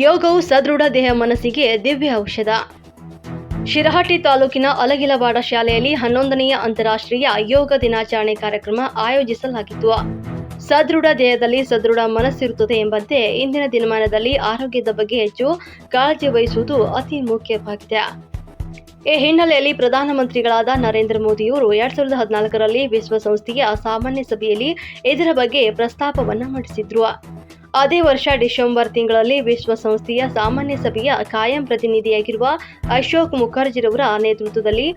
ಯೋಗವು ಸದೃಢ ದೇಹ ಮನಸ್ಸಿಗೆ ದಿವ್ಯ ಔಷಧ. ಶಿರಹಟ್ಟಿ ತಾಲೂಕಿನ ಅಲಗಿಲವಾಡ ಶಾಲೆಯಲ್ಲಿ ಹನ್ನೊಂದನೆಯ ಅಂತಾರಾಷ್ಟ್ರೀಯ ಯೋಗ ದಿನಾಚರಣೆ ಕಾರ್ಯಕ್ರಮ ಆಯೋಜಿಸಲಾಗಿತ್ತು. ಸದೃಢ ದೇಹದಲ್ಲಿ ಸದೃಢ ಮನಸ್ಸಿರುತ್ತದೆ ಎಂಬಂತೆ ಇಂದಿನ ದಿನಮಾನದಲ್ಲಿ ಆರೋಗ್ಯದ ಬಗ್ಗೆ ಹೆಚ್ಚು ಕಾಳಜಿ ವಹಿಸುವುದು ಅತಿ ಮುಖ್ಯವಾಗಿದೆ ಈ ಹಿನ್ನೆಲೆಯಲ್ಲಿ ಪ್ರಧಾನಮಂತ್ರಿಗಳಾದ ನರೇಂದ್ರ ಮೋದಿಯವರು ಎರಡ್ ಸಾವಿರದ ಹದಿನಾಲ್ಕರಲ್ಲಿ ವಿಶ್ವಸಂಸ್ಥೆಯ ಸಾಮಾನ್ಯ ಸಭೆಯಲ್ಲಿ ಇದರ ಬಗ್ಗೆ ಪ್ರಸ್ತಾಪವನ್ನು ಮಂಡಿಸಿದ್ರು. ಅದೇ ವರ್ಷ ಡಿಸೆಂಬರ್ ತಿಂಗಳಲ್ಲಿ ವಿಶ್ವಸಂಸ್ಥೆಯ ಸಾಮಾನ್ಯ ಸಭೆಯ ಕಾಯಂ ಪ್ರತಿನಿಧಿಯಾಗಿರುವ ಅಶೋಕ್ ಮುಖರ್ಜಿರವರ ನೇತೃತ್ವದಲ್ಲಿ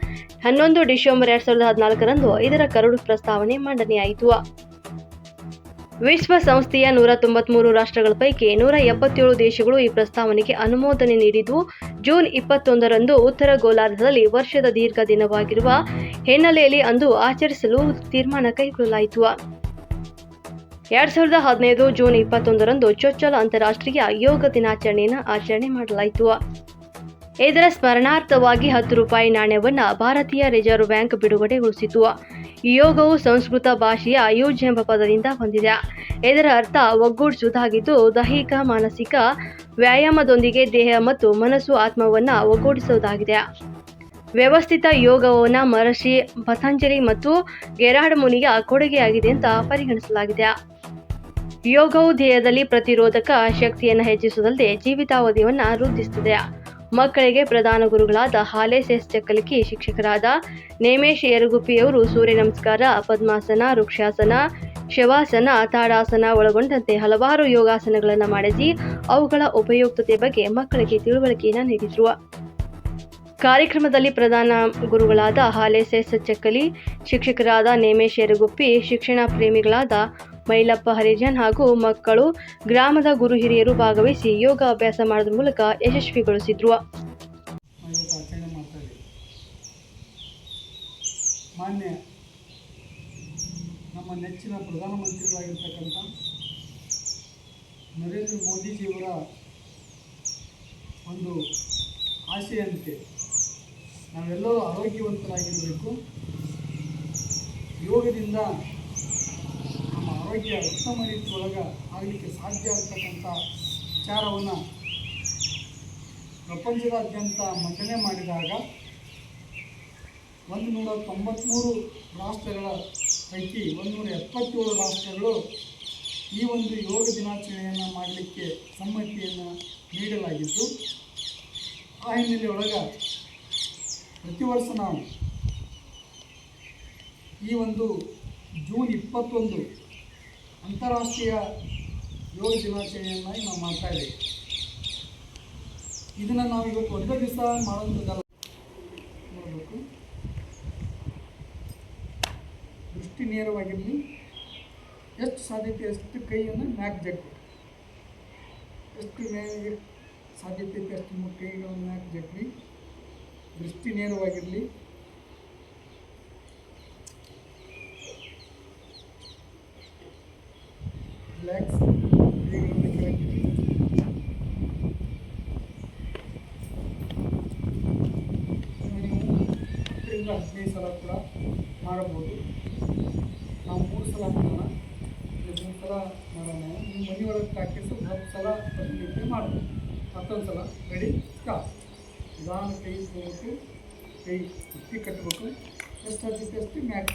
ಹನ್ನೊಂದು ಡಿಸೆಂಬರ್ ಎರಡ್ ಸಾವಿರದ ಹದಿನಾಲ್ಕರಂದು ಇದರ ಕರಡು ಪ್ರಸ್ತಾವನೆ ಮಂಡನೆಯಾಯಿತು. ವಿಶ್ವಸಂಸ್ಥೆಯ ನೂರ ತೊಂಬತ್ಮೂರು ರಾಷ್ಟ್ರಗಳ ಪೈಕಿ ನೂರ ಎಪ್ಪತ್ತೇಳು ದೇಶಗಳು ಈ ಪ್ರಸ್ತಾವನೆಗೆ ಅನುಮೋದನೆ ನೀಡಿದ್ದು, ಜೂನ್ ಇಪ್ಪತ್ತೊಂದರಂದು ಉತ್ತರ ಗೋಲಾರ್ಧದಲ್ಲಿ ವರ್ಷದ ದೀರ್ಘ ದಿನವಾಗಿರುವ ಹಿನ್ನೆಲೆಯಲ್ಲಿ ಅಂದು ಆಚರಿಸಲು ತೀರ್ಮಾನ ಕೈಗೊಳ್ಳಲಾಯಿತು. ಎರಡ್ ಸಾವಿರದ ಹದಿನೈದು ಜೂನ್ ಇಪ್ಪತ್ತೊಂದರಂದು ಚೊಚ್ಚಲ ಅಂತಾರಾಷ್ಟ್ರೀಯ ಯೋಗ ದಿನಾಚರಣೆಯನ್ನು ಆಚರಣೆ ಮಾಡಲಾಯಿತು. ಇದರ ಸ್ಮರಣಾರ್ಥವಾಗಿ ಹತ್ತು ರೂಪಾಯಿ ನಾಣ್ಯವನ್ನು ಭಾರತೀಯ ರಿಸರ್ವ್ ಬ್ಯಾಂಕ್ ಬಿಡುಗಡೆಗೊಳಿಸಿತು. ಯೋಗವು ಸಂಸ್ಕೃತ ಭಾಷೆಯ ಯೂಜ್ ಎಂಬ ಪದದಿಂದ ಬಂದಿದೆ. ಇದರ ಅರ್ಥ ಒಗ್ಗೂಡಿಸುವುದಾಗಿದ್ದು ದೈಹಿಕ, ಮಾನಸಿಕ ವ್ಯಾಯಾಮದೊಂದಿಗೆ ದೇಹ ಮತ್ತು ಮನಸ್ಸು ಆತ್ಮವನ್ನು ಒಗ್ಗೂಡಿಸುವುದಾಗಿದೆ ವ್ಯವಸ್ಥಿತ ಯೋಗವನ್ನು ಮಹರ್ಷಿ ಪತಂಜಲಿ ಮತ್ತು ಗೆರಾಡ್ ಮುನಿಯ ಕೊಡುಗೆಯಾಗಿದೆ ಅಂತ ಪರಿಗಣಿಸಲಾಗಿದೆ. ಯೋಗವು ದೇಹದಲ್ಲಿ ಪ್ರತಿರೋಧಕ ಶಕ್ತಿಯನ್ನು ಹೆಚ್ಚಿಸುವುದಲ್ಲದೆ ಜೀವಿತಾವಧಿಯನ್ನು ವೃದ್ಧಿಸುತ್ತದೆ. ಮಕ್ಕಳಿಗೆ ಪ್ರಧಾನ ಗುರುಗಳಾದ ಹಾಲೇಸೆಸ್ ಚಕ್ಕಲಿಕಿ ಶಿಕ್ಷಕರಾದ ನೇಮೇಶ್ ಯರಗುಪ್ಪಿಯವರು ಸೂರ್ಯ ನಮಸ್ಕಾರ ಪದ್ಮಾಸನ, ವೃಕ್ಷಾಸನ, ಶವಾಸನ, ತಾಡಾಸನ ಒಳಗೊಂಡಂತೆ ಹಲವಾರು ಯೋಗಾಸನಗಳನ್ನು ಮಾಡಿಸಿ ಅವುಗಳ ಉಪಯುಕ್ತತೆ ಬಗ್ಗೆ ಮಕ್ಕಳಿಗೆ ತಿಳುವಳಿಕೆಯನ್ನು ನೀಡಿದರು. ಕಾರ್ಯಕ್ರಮದಲ್ಲಿ ಪ್ರಧಾನ ಗುರುಗಳಾದ ಹಾಲೇಸೆಸ್ ಚಕ್ಕಲಿ ಶಿಕ್ಷಕರಾದ ನೇಮೇಶ್ ಯರಗುಪ್ಪಿ, ಶಿಕ್ಷಣ ಪ್ರೇಮಿಗಳಾದ ಮೈಲಪ್ಪ ಹರಿಜನ್ ಹಾಗೂ ಮಕ್ಕಳು ಗ್ರಾಮದ ಗುರು ಹಿರಿಯರು ಭಾಗವಹಿಸಿ ಯೋಗ ಅಭ್ಯಾಸ ಮಾಡೋದ್ರ ಮೂಲಕ ಯಶಸ್ವಿಗೊಳಿಸಿದ್ರು. ಮಾನ್ಯ ನಮ್ಮ ನೆಚ್ಚಿನ ಪ್ರಧಾನಮಂತ್ರಿಗಳಾಗಿರ್ತಕ್ಕಂಥ ನರೇಂದ್ರ ಮೋದಿಜಿಯವರ ಒಂದು ಆಶೆಯಂತೆ ನಾವೆಲ್ಲರೂ ಆರೋಗ್ಯವಂತರಾಗಿರಬೇಕು. ಯೋಗದಿಂದ ಆರೋಗ್ಯ ಉತ್ತಮ ರೀತಿಯೊಳಗೆ ಆಗಲಿಕ್ಕೆ ಸಾಧ್ಯ ಆಗ್ತಕ್ಕಂಥ ವಿಚಾರವನ್ನು ಪ್ರಪಂಚದಾದ್ಯಂತ ಮಂಡನೆ ಮಾಡಿದಾಗ ಒಂದು ನೂರ ತೊಂಬತ್ತ್ಮೂರು ರಾಷ್ಟ್ರಗಳ ಪೈಕಿ ಒಂದು ನೂರ ಎಪ್ಪತ್ತೇಳು ರಾಷ್ಟ್ರಗಳು ಈ ಒಂದು ಯೋಗ ದಿನಾಚರಣೆಯನ್ನು ಮಾಡಲಿಕ್ಕೆ ಸಮ್ಮತಿಯನ್ನು ನೀಡಲಾಗಿತ್ತು. ಆ ಹಿನ್ನೆಲೆಯೊಳಗೆ ಪ್ರತಿ ವರ್ಷ ನಾವು ಈ ಒಂದು ಜೂನ್ ಇಪ್ಪತ್ತೊಂದು ಅಂತಾರಾಷ್ಟ್ರೀಯ ಯೋಗ ದಿನಾಚರಣೆಯನ್ನಾಗಿ ನಾವು ಮಾಡ್ತಾ ಇದ್ದೀವಿ. ಇದನ್ನು ನಾವು ಇವತ್ತು ಒಂದೇ ದಿವಸ ಮಾಡೋಂಥದ್ದಲ್ಲ ನೋಡಬೇಕು. ದೃಷ್ಟಿ ನೇರವಾಗಿರಲಿ. ಎಷ್ಟು ಸಾಧ್ಯತೆ ಎಷ್ಟು ಕೈಯನ್ನು ಮ್ಯಾಕ್ ಜಗ್ಬೇಕು ಎಷ್ಟು ಮೇ ಸಾಧ್ಯತೆ ಅಷ್ಟು ಕೈಗಳನ್ನು ಮ್ಯಾಕ್ ಜಗ್ಲಿ ದೃಷ್ಟಿ ನೇರವಾಗಿರಲಿ. ಹತ್ತರಿಂದ ಹದಿನೈದು ಸಲ ಕೂಡ ಮಾಡಬಹುದು ನಾವು ಮೂರು ಸಲ ಮಾಡೋಣ ಮೂರು ಸಲ ಮಾಡೋಣ ನಿಮ್ಮ ಮನೆಯೊಳಗೆ ಪ್ರಾಕ್ಟೀಸ್ ಹತ್ತು ಸಲ ಪ್ರತಿನಿತ್ಯ ಮಾಡ್ಬೋದು ಹತ್ತೊಂದು ಸಲ ರೆಡಿ ಸ್ಟಾಪ್ ನಿಧಾನ ಕೈ ಹೋಗ್ಬೇಕು ಕೈ ಕುಸ್ತಿ ಕಟ್ಟಬೇಕು ಎಷ್ಟು ಸಾಧ್ಯತೆ ಅಷ್ಟು ಮ್ಯಾಕ್